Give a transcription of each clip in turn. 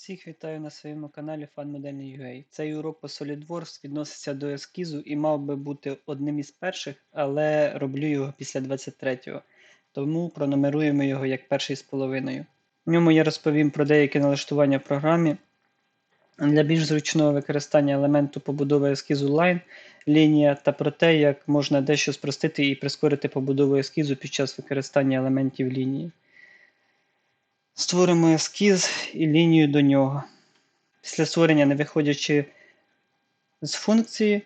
Всіх вітаю на своєму каналі FunModelling.ua. Цей урок по SolidWorks відноситься до ескізу і мав би бути одним із перших, але роблю його після 23-го, тому пронумеруємо його як перший з половиною. В ньому я розповім про деякі налаштування в програмі. Для більш зручного використання елементу побудови ескізу Line, лінія та про те, як можна дещо спростити і прискорити побудову ескізу під час використання елементів лінії. Створимо ескіз і лінію до нього. Після створення, не виходячи з функції,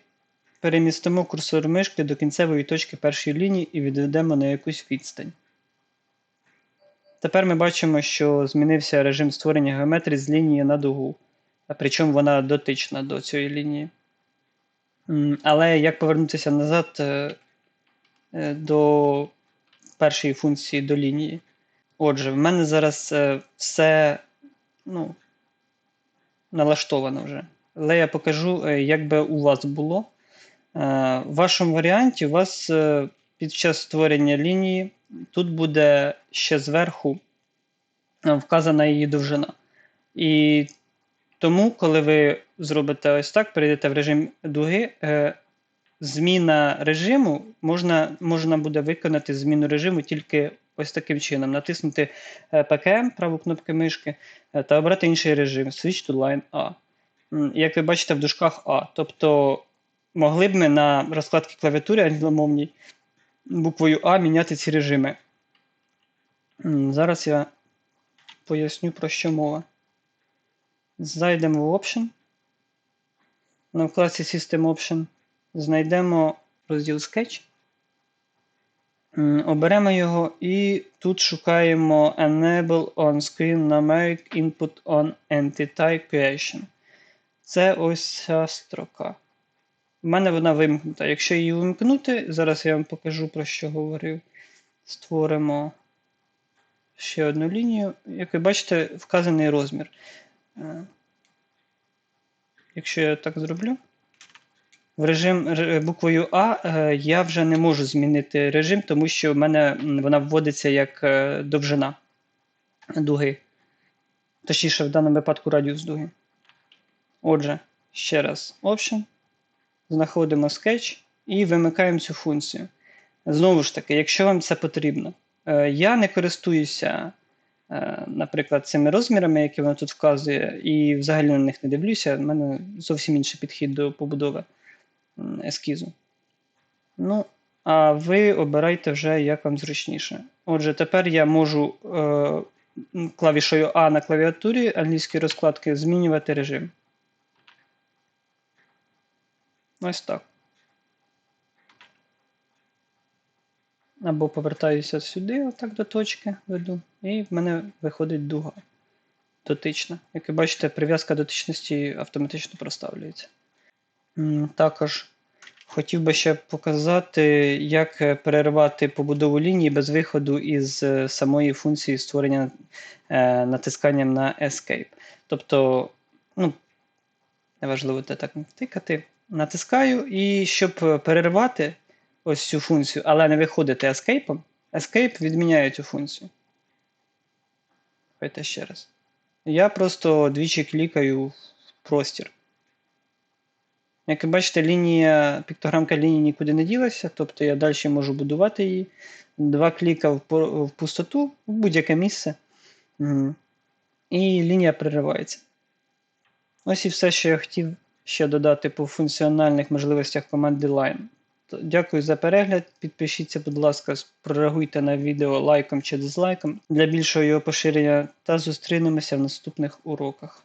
перемістимо курсор мишки до кінцевої точки першої лінії і відведемо на якусь відстань. Тепер ми бачимо, що змінився режим створення геометрії з лінії на дугу, причому вона дотична до цієї лінії. Але як повернутися назад е, е, до першої функції до лінії? Отже, в мене зараз е, все ну, налаштовано вже. Але я покажу, е, як би у вас було. Е, в вашому варіанті у вас під час створення лінії тут буде ще зверху вказана її довжина. І тому, коли ви зробите ось так, перейдете в режим дуги, зміна режиму можна, можна буде виконати зміну режиму тільки ось таким чином: натиснути PKM, праву кнопку мишки, е, та обрати інший режим Switch to Line A. Як ви бачите, в дужках А. Тобто могли б ми на розкладці клавіатури англомовній буквою А міняти ці режими. Зараз я поясню, про що мова. Зайдемо в Option. На вкладці System Option знайдемо розділ Sketch. Оберемо його і тут шукаємо Enable on-screen numeric input on Entity Creation. Це ось ця строка. У мене вона вимкнута. Якщо її вимкнути, зараз я вам покажу, про що говорив. Створимо ще одну лінію. Як ви бачите, вказаний розмір. Е, якщо я так зроблю, в режим буквою А е, я вже не можу змінити режим, тому що в мене вона вводиться як е, довжина дуги. Точніше, в даному випадку радіус дуги. Отже, ще раз Option. Знаходимо Sketch і вимикаємо цю функцію. Знову ж таки, якщо вам це потрібно, е, я не користуюся, наприклад, цими розмірами, які вона тут вказує, і взагалі на них не дивлюся. У мене зовсім інший підхід до побудови ескізу. Ну, а ви обирайте вже, як вам зручніше. Отже, тепер я можу е, клавішою А на клавіатурі англійської розкладки змінювати режим. Ось так. Або повертаюся сюди, отак до точки веду, і в мене виходить дуга дотична. Як ви бачите, прив'язка дотичності автоматично проставлюється. Також хотів би ще показати, як переривати побудову лінії без виходу із е, самої функції створення е, натисканням на Escape. Тобто, ну, неважливо де так тикати. Натискаю, і щоб перервати ось цю функцію, але не виходити Escape, Escape відміняє цю функцію. Давайте ще раз. Я просто двічі клікаю в простір. Як ви бачите, лінія, піктограмка лінії нікуди не ділася, тобто я далі можу будувати її. Два кліка в пустоту, в будь-яке місце. І лінія переривається. Ось і все, що я хотів ще додати по функціональних можливостях команди Line. Дякую за перегляд. Підпишіться, будь ласка, прореагуйте на відео лайком чи дизлайком для більшого його поширення та зустрінемося в наступних уроках.